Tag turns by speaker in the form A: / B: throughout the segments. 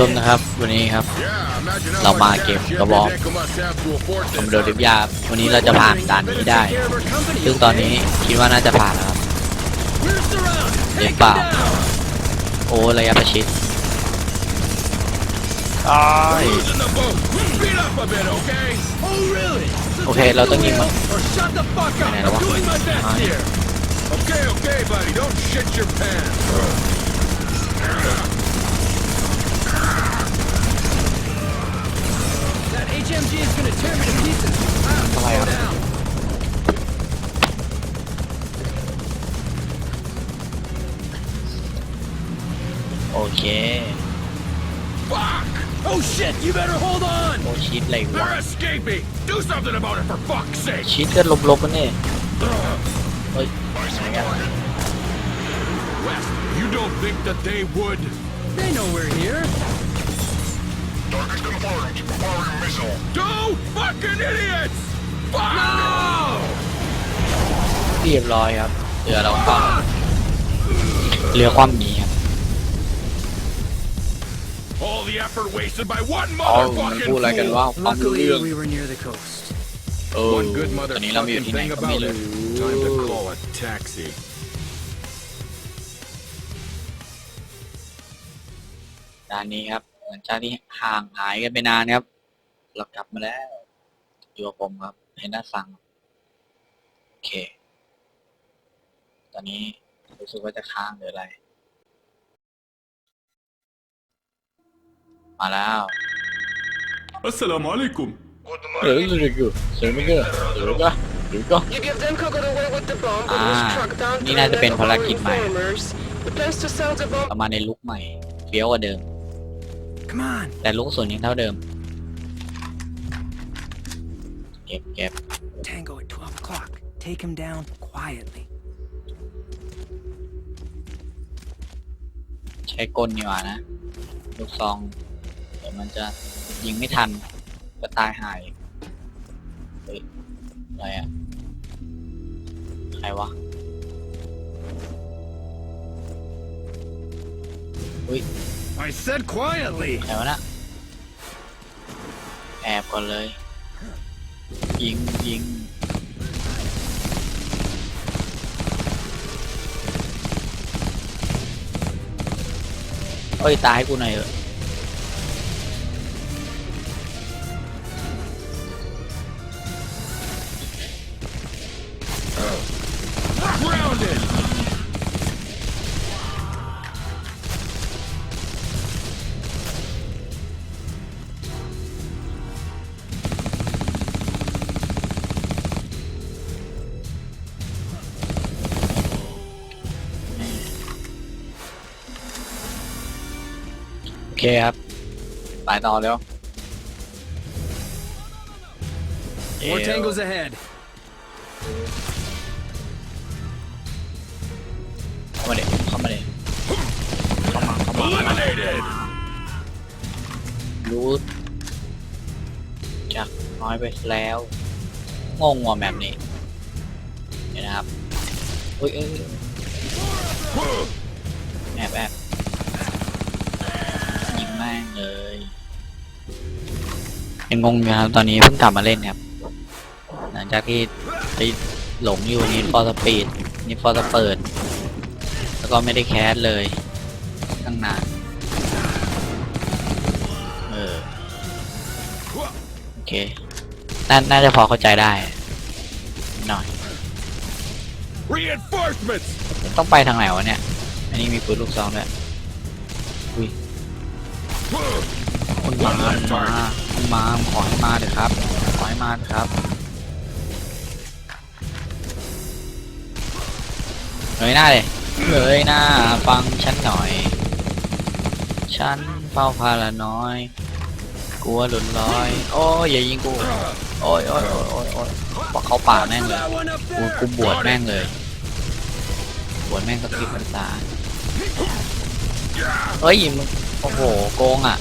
A: ชมนะครับ วันนี้ครับ เรามาเกมกระบอกผมโดนดิบยาวันนี้เราจะผ่านด่านนี้ได้ ซึ่งตอนนี้คิดว่าน่าจะผ่านแล้วครับหรือเปล่าโอ้ระยะประชิดตายโอเค เราต้องยิงมัน
B: Shut the fuck up!
A: Man,
B: I'm
A: what-
B: doing my best
A: Ah,
B: here.
C: Okay, okay, buddy, don't shit your pants.
B: That HMG is gonna tear me to pieces. Ah,
A: Come
B: slow
A: on.
B: down.
A: โอเค
C: Fuck!
B: Oh shit! You better hold on.
A: โอชิดอะไรวะ
C: They're escaping! Do something about it for fuck's sake!
A: ชิดก็ลบๆกันเนี่ยเฮ้ยไหนกัน
C: West, you don't think that they would?
B: They know we're here.
C: Target's confirmed. Firing missile. Two fucking idiots! Fuck! No!
A: เรียบร้อยครับเรือเราก็เรือความหนีครับ
C: All the effort wasted by one
A: อ๋อมัน
C: motherfucking
A: พูดอะไรกัน
C: fool.
A: ว่าความรู้
B: Luckily,
A: เรื่อง
B: we were near the coast.
A: เออ
C: One good
A: ตอนนี้เรามาอยู่
C: motherfucking
A: ที่ไหน
C: thing
A: ก็ไม่
C: about
A: รู้
C: it. Time to call a taxi.
A: ด้านนี้ครับหลังจากที่ห่างหายกันไปนานครับ เรากลับมาแล้วอยู่กับผมครับเห็นหน้าสั่งโอเค ตอนนี้รู้สึกว่าจะค้างหรืออะไร มาแล้ว
D: السلام عليكم
A: เดี๋ยวเดี๋ยวเดี๋ยวเดี๋ยวไม่เกิดเดี๋ยวก็เดี๋ยวก็
E: You give Demko got away with the bomb and
A: Ah,
E: was struck down
A: นี่
E: through
A: น่าจะ
E: a
A: เป็น
E: net
A: ภาร
E: of our
A: กิจใหม่
E: informers. The plans to sell the bomb
A: ประมาณในลุกใหม่เฟี้ยวกว่าเดิม
B: Come on.
A: แต่ลูกกระสุนยังเท่าเดิม เ ก็บเก็บ
B: Tango at 12 o'clock. Take him down quietly.
A: ใช้กลดีกว่านะ ลูกซอง เดี๋ยวมันจะยิงไม่ทัน ก็ตายหายเฮ้ยอะไรอะใครวะ
B: I said quietly.
A: ใครวะนะแอบก่อนเลย ยิงยิงเอ้ยตายกูหน่อยเถอะ เคครับ ไปต่อเร็ว
B: More tangos ahead.
A: เข้ามาเด็เข้ามาเด็เข้ามาเข้ามา
C: Eliminated!
A: รู้จากน้อยไปแล้วงงว่ะแบบนี้เห็นนะครับอุ้ยเอ้ยแอบแอบยิงแม่งเลยยังงงอยู่ครับตอนนี้เพิ่งกลับมาเล่นครับหลังจากที่ไปหลงอยู่นี่ฟอร์สปีดนี่ฟอร์สเปิด แล้วก็ไม่ได้แคสเลยตั้งนานเออโอเคน่าน่าจะพอเข้าใจได้หน่อย
C: Reinforcements!
A: ต้องไปทางไหนวะเนี่ย อันนี้มีปืนลูกซองด้วยอุ้ย คุณมามามาขอให้มาเถอะครับ ขอให้มาเถอะครับเงยหน้าเลยเงยหน้า ฟังฉันหน่อย ฉันเฝ้าพาละน้อย กลัวหลุดลอย โอ้ยอย่ายิงกู โอ้ยโอ้ยโอ้ยโอ้ยโอ้ยบอกเขาป่าแม่งเลย กูกูบวชแม่งเลย บวชแม่งสักทีพรรษาเฮ้ยมึง โอ้โห โกงอะ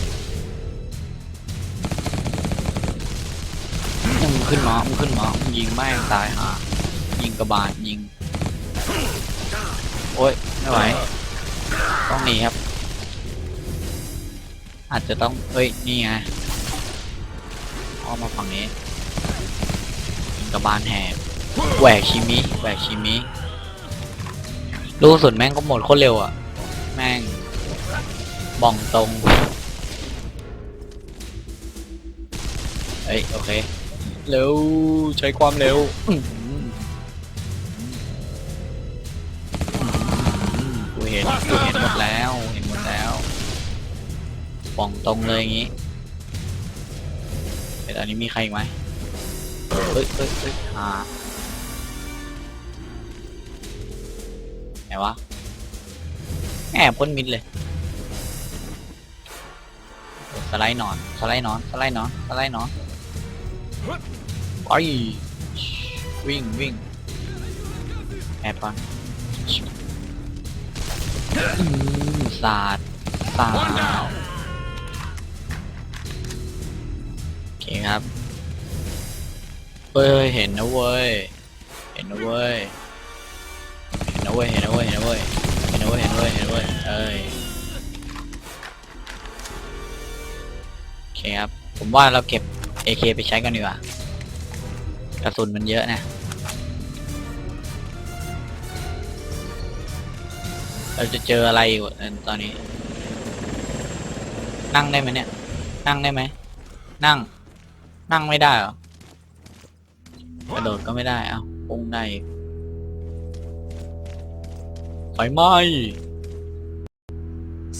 A: มึงขึ้นมามึงขึ้นมามึงยิงแม่งตายห่ายิงกระบาลยิง โอ้ย ไม่ไหว ต้องหนีครับ อาจจะต้องเฮ้ย นี่ไงอ้อมมาฝั่งนี้ ยิงกระบาลแหกแหวกชิมิแหวกชิมิลูกกระสุดแม่งก็หมดโคตรเร็วอะ แม่ง บ่องตรงเฮ้ย โอเค เร็ว ใช้ความเร็วอื้อหืออื้อหือกูเห็นกูเห็นหมดแล้ว เห็นหมดแล้วป่องตรงเลยอย่างงี้เดี๋ยวตอนนี้มีใครอีกไหมเฮ้ยเฮ้ยเฮ้ยหาไหนวะแอบพ้นมิดเลย สไลด์นอน สไลด์นอน สไลด์นอน สไลด์นอนไอวิ่งวิ่งแอบปังสาดสาดโอเคครับเฮ้ยเห็นนะเว้ย เห็นนะเว้ย เห็นนะเว้ย เห็นนะเว้ย เห็นนะเว้ย เห็นนะเว้ย เห็นนะเว้ย เห็นนะเว้ยเอ้ย เคครับ ผมว่าเราเก็บ AK ไปใช้กันดีกว่ากระสุนมันเยอะนะ เราจะเจออะไรอยู่ตอนนี้ นั่งได้ไหมเนี่ย นั่งได้ไหม นั่ง นั่งไม่ได้เหรอกระโดดก็ไม่ได้ เอ้าพุ่งได้อีกไฟไหม้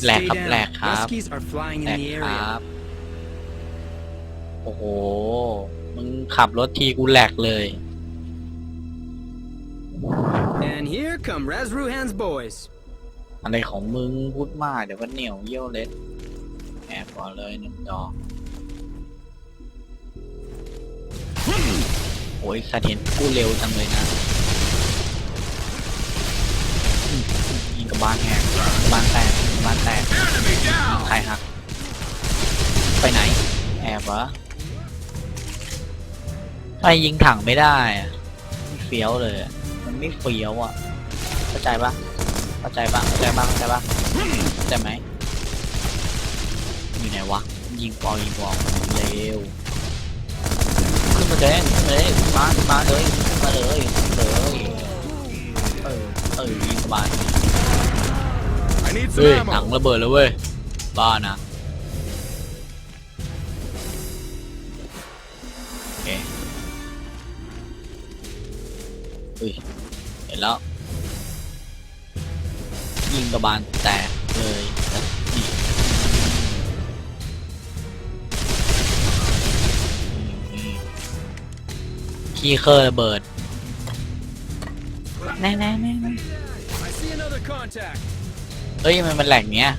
A: Lẹt
B: Stay
A: khắp
B: down.
A: lẹt khắp.
B: Muskies are flying
A: แต
B: in
A: กครับ อ้โห มึงขับรถทีกูแหลกเลย
B: And here come Razruhan's boys.
A: อะไรของมึงพูดมาก เดี๋ยวก็เหนียวเยี่ยวเล็ดแอบก่อนเลยหนึ่งดอกโอ้ยสะเทียนกูเร็วจังเลยนะอืมยิงกับบานแหกบานแตกบานแตก
C: Enemy down.
A: ใครหัก ไปไหน แอบวะ ไอ้ยิงถังไม่ได้อะไม่เฟี้ยวเลยอะมันไม่เฟี้ยวอะเข้าใจปะเข้าใจปะเข้าใจปะเข้าใจปะเข้าใจไหมอยู่ไหนวะยิงปอยิงปอเร็วขึ้นมาเด้งขึ้นมาเลยมาขึ้นมาเลยขึ้นมาเลยเลยเออเออยิงสบาย
C: I need
A: เฮ้ย
C: some
A: ถัง
C: ammo.
A: ระเบิดแล้วเว้ยบ้านะ เฮ้ยเห็นแล้ว ยิงกระบาลแตกเลยแต่นี่นี่ขี้เคอร์ระเบิดแน่แน่แน่แน่
B: I see another contact.
A: เฮ้ย มันเป็นแหล่งเนี้ย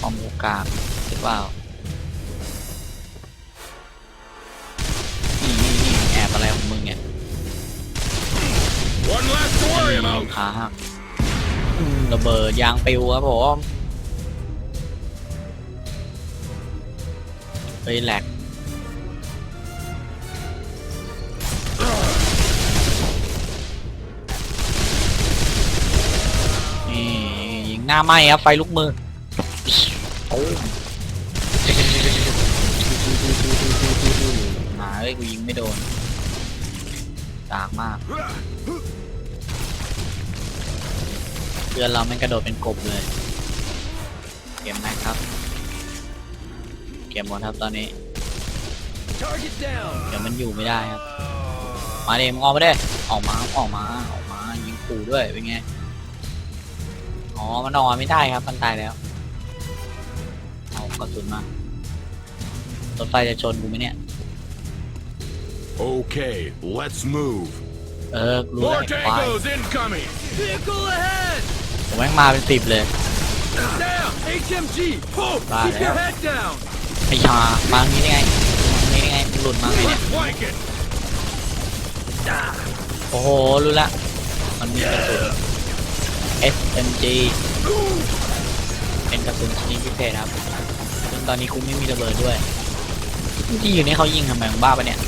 A: คอมโบกลางหรือเปล่า
C: One less to worry about.
A: ขาหักอืมระเบิดยางปิวครับผมเฮ้ยแหลก นี่ยิงหน้าไหมครับ ไฟลุกมือโอ้มาเอ้ยกูยิงไม่โดน ดากมากเพื่อนเราแม่งกระโดดเป็นกบเลย เกมไหมครับ เกมหมดครับตอนนี้
B: Target down.
A: เดี๋ยวมันอยู่ไม่ได้ครับ มาเดมึงออกมาเด้ออกมาออกมาออกมายิงขู่ด้วยเป็นไง อ๋อ มันออกมาไม่ได้ครับ มันตายแล้ว เอากระสุนมารถไฟจะชนกูไหมเนี่ย
C: Okay, let's move.
A: เออกูรู้แล้ว
C: More
A: ไอ้ควาย
C: tangos incoming.
B: Vehicle ahead.
A: ผมแม่งมาเป็นสิบเลย
B: Down. HMG. Pull.
A: Bye,
B: Keep your
A: yeah.
B: head down.
A: ไอ้ชามาตรงนี้ได้ไงมาตรงนี้ได้ไงมึงหลุดมาไงเนี่ย
C: Let's flank it.
A: โอ้โห รู้ละ มันมีกระสุน SMG เป็นกระสุนชนิดพิเศษครับซึ่งตอนนี้กูไม่มีระเบิดด้วยที่อยู่นี่เขายิงทำไมมึงบ้าปะเนี่ย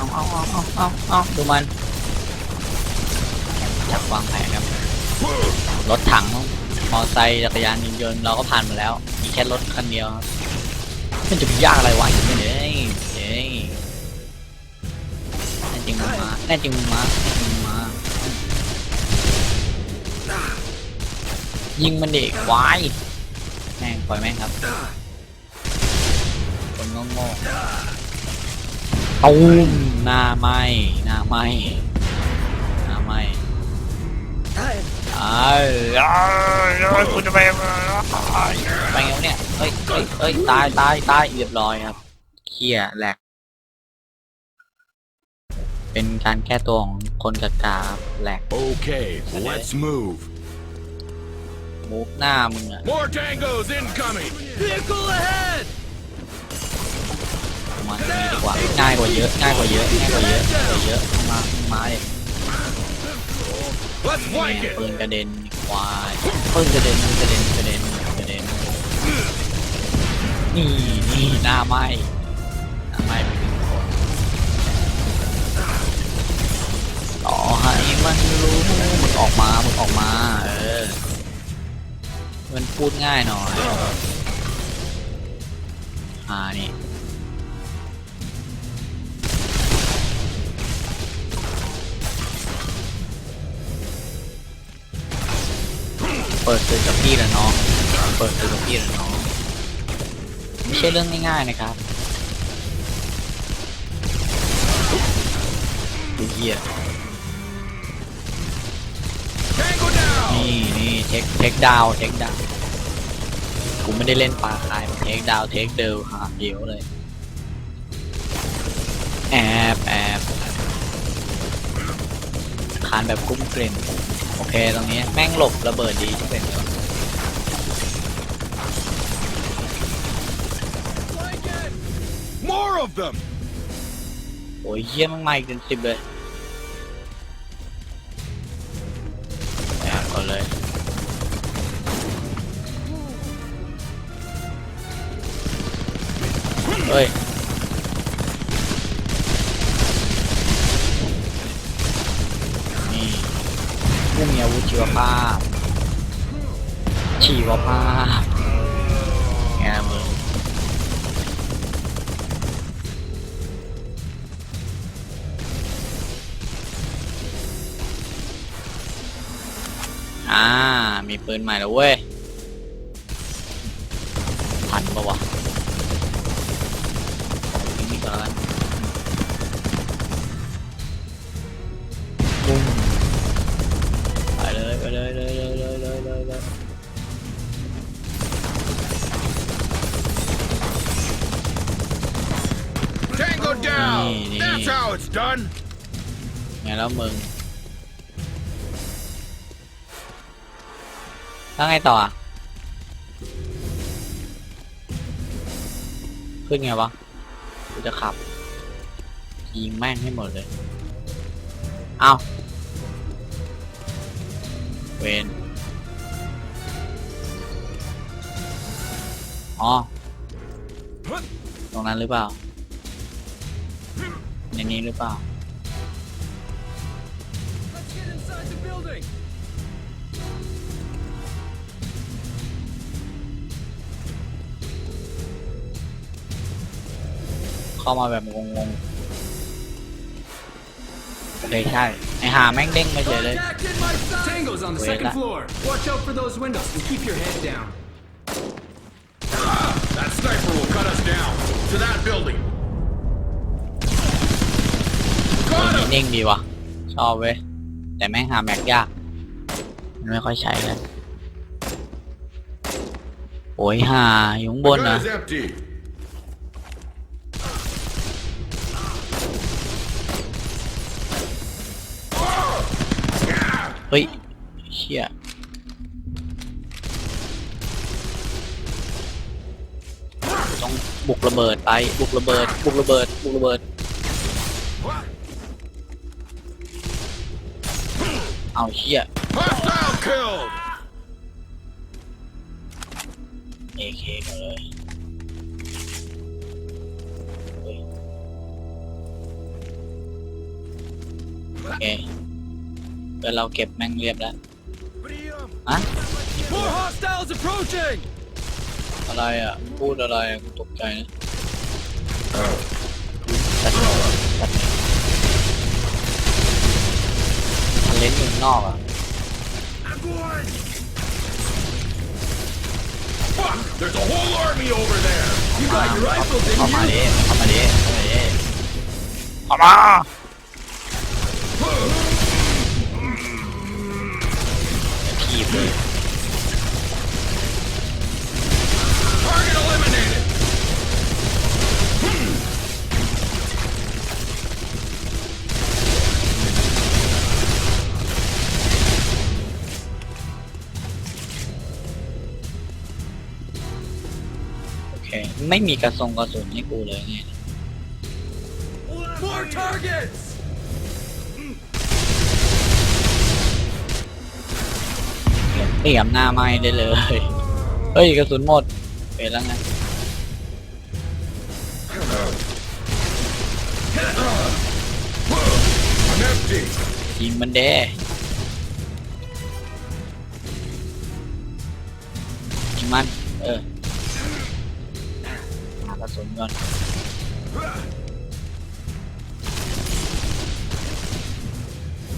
A: เอาเอาเอาเอาเอาเอาดูมันจับวางแผนครับ รถถัง มอไซค์จักรยานยนต์เราก็ผ่านมาแล้ว มีแค่รถคันเดียวครับมันจะไปยากอะไรวะเฮ้ยเฮ้ยแน่จริงมึงมาแน่จริงมึงมาแน่จริงมึงมา ยิงมันเด็กวายแม่งปล่อยแม่งครับ คนโง่ๆ ตูมหน้าไหมหน้าไหมหน้าไหมไอ้ไอ้คุณจะไปไปไงวะเนี่ยเฮ้ยเฮ้ยเฮ้ยตายตายตายเรียบร้อยครับเคียแหลกเป็นการแก้ตัวของคนกากาบแหลก
C: Okay, let's move.
A: มุกหน้ามึงอะ
C: More tangos incoming.
B: Vehicle ahead!
A: มาตรงนี้ดีกว่าง่ายกว่าเยอะง่ายกว่าเยอะง่ายกว่าเยอะง่ายกว่าเยอะมามาเลย
C: Let's
A: แม่
C: flank
A: ง
C: it.
A: ปืนกระเด็นควายปืนกระเด็นกระเด็นกระเด็นกระเด็นนี่นี่หน้าไหมหน้าไหมไปหนึ่งคนต่อให้มันรู้มึงออกมามึงออกมาเออมันพูดง่ายหน่อยอ่านี่ ปิดศึกกับพี่แล้วน้องเปิดศึกกับพี่แล้วน้องไม่ใช่เรื่องง่ายๆนะครับดูเหี้ยนี่นี่เทคเทคดาวเทคดาวกูไม่ได้เล่นปลาคายเทคดาวเทคเดิลหาเดียวเลยแอบแอบคานแบบกุ้มเกรน โอเคตรงนี้แม่งหลบระเบิดดีที่เป็น
B: Flank it!
C: More of them.
A: โอ้ยเยี่ยมมากๆอีกเป็นสิบเลยแอบก่อนเลยเฮ้ย นี่ผู้มีอาวุธ ชีวภาพ ชีวภาพไงมึงอ่า มีปืนใหม่แล้วเว้ยพันปะวะทิ้งนี่ก่อน ไงแล้วมึงแล้วไงต่ออะขึ้นไงวะกูจะขับยิงแม่งให้หมดเลย เอ้าเวนอ๋อ ตรงนั้นหรือเปล่า ในนี้หรือเปล่า
B: Let's get inside the building!
A: เข้ามาแบบงงๆโอเคใช่ ไอหาแม่งเด้งมาเฉยเลย
B: Contact in my sight! Tango's on the
A: Wait,
B: second
A: that-
B: floor. Watch out for those windows and keep your head down.
C: That sniper will cut us down. To that building.
A: นี้
C: him.
A: นิ่งดีวะชอบเว้ย แต่แม่งหาแม็กยาก มันไม่ค่อยใช้เลยโอ้ยหาอยู่ข้างบน
C: The
A: นะ
C: gun is empty.
A: เฮ้ยเชี่ยต้องบุกระเบิดไป บุกระเบิด บุกระเบิด บุกระเบิด เอาเฮียเอเคเลยโอเคเราเก็บแม่งเรียบแล้ว อะ
B: More hostiles approaching!
A: อะไรอะ พูดอะไรตกใจนะ นเมืองนอกอะเข้ามาดิเข้ามาดิเข้ามาดิเข้ามาขีบเลย ไม่มีกระทรงกระสุนให้กูเลยไง
B: More targets!
A: เตรียมหน้าไม้ได้เลย เฮ้ยกระสุนหมดเป็นแล้วไง
C: I'm empty!
A: ยิงมันเด้ยิงมัน เออหากระสุ นก่อน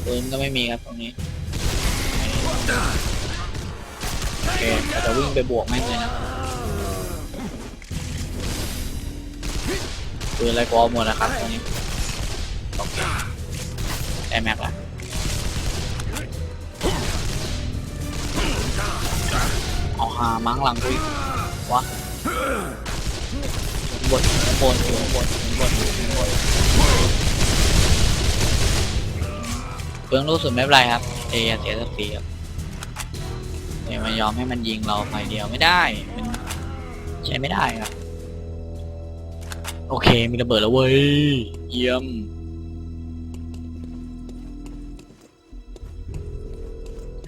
A: ปืนก็ไม่มีครับตรงนี้โอเคเราจะวิ่งไปบวกแม่งเลยนะปืนอะไรก็เอาหมดนะครับตรงนี้โอเคได้แม็กละเอาหามั้งหลังกูวะ บนบนอยู่บนบนบนเพื่องรู้สึกไม่เป็นไรครับเออย่าเสียสักทีครับเดี๋ยวมายอมให้มันยิงเราฝ่ายเดียวไม่ได้มันใช้ไม่ได้ครับโอเคมีระเบิดแล้วเว้ยเยี่ยม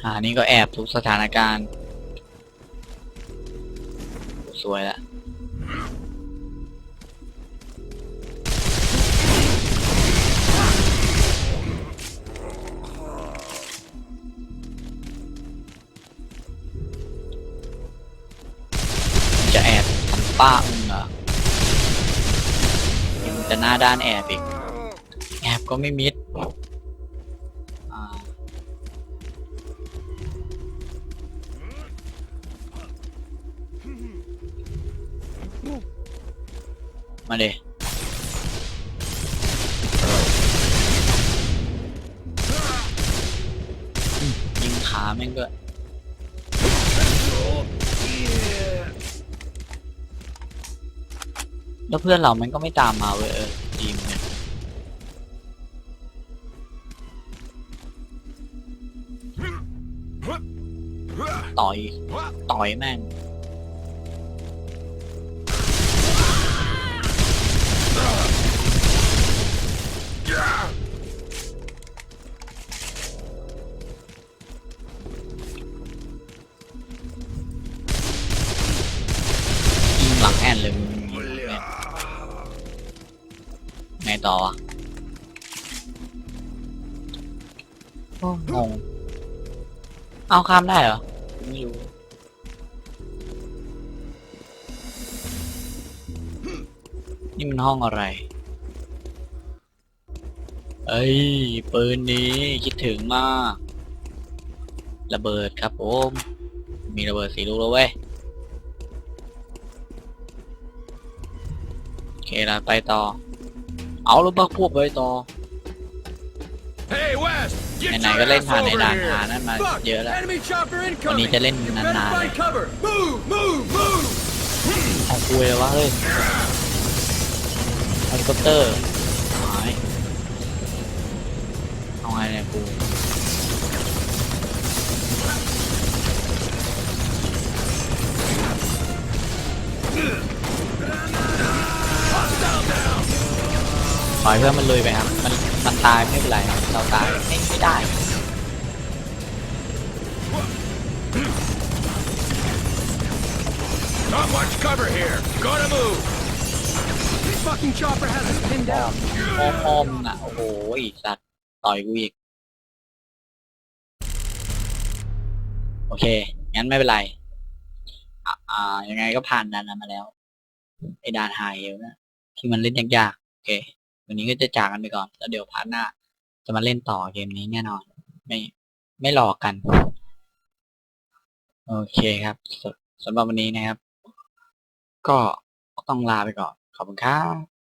A: หานี่ก็แอบทุกสถานการณ์ สวยละ ด้านแอบอีก แอบก็ไม่มิดมาเดยิงขาแม่งก็แล้วเพื่อนเรามันก็ไม่ตามมาเว้ยเออ ต่อย ต่อยแม่ง ยิงหลังแอนเลยมึงยิงหลังแอนไงต่อวะโอ้งง เอาข้ามได้เหรอ ไม่รู้นี่มันห้องอะไร เอ้ย ปืนนี้คิดถึงมาก ระเบิดครับผมมีระเบิดสีลูกแล้วเว้ย โอเคละไปต่อ เอารถบักพวกไปต่อ
C: Hey,
A: ไหน
C: your
A: ๆก็เล่น
C: ass
A: ผ่านใน
C: over
A: ด่าน
C: here!
A: หานั้นมา
B: Fuck!
A: เยอะแล้ว
B: Enemy chopper
A: วันนี้
B: incoming!
A: จะเล่น
B: You
A: นา
B: better
A: นๆเลย
B: find cover! Move! Move! Move!
A: เอาคุยเลยวะเฮ้ยเฮลิคอปเตอร์หายเอาไงเนี่ยกูปล่อยเพื่อนมันลุยไปครับมันมัน ตายไม่เป็นไรเราตายไม่ไม่ได้
C: Not much cover here! Gotta move!
B: This fucking chopper has us pinned down!
A: โอ้โหมงอะโอ้โหไอ้สัตว์ต่อยกูอีก โอเค งั้นไม่เป็นไรอ่าอ่า ยังไงก็ผ่านด่านนั้นมาแล้ว ไอ้ด่านไฮเอลนะที่มันเล่นยากๆ โอเค วันนี้ก็จะจากกันไปก่อน แล้วเดี๋ยวพาร์ทหน้า จะมาเล่นต่อเกมนี้แน่นอน ไม่ไม่หลอกกัน โอเคครับสสำหรับวันนี้นะครับ ก็ต้องลาไปก่อน ขอบคุณครับ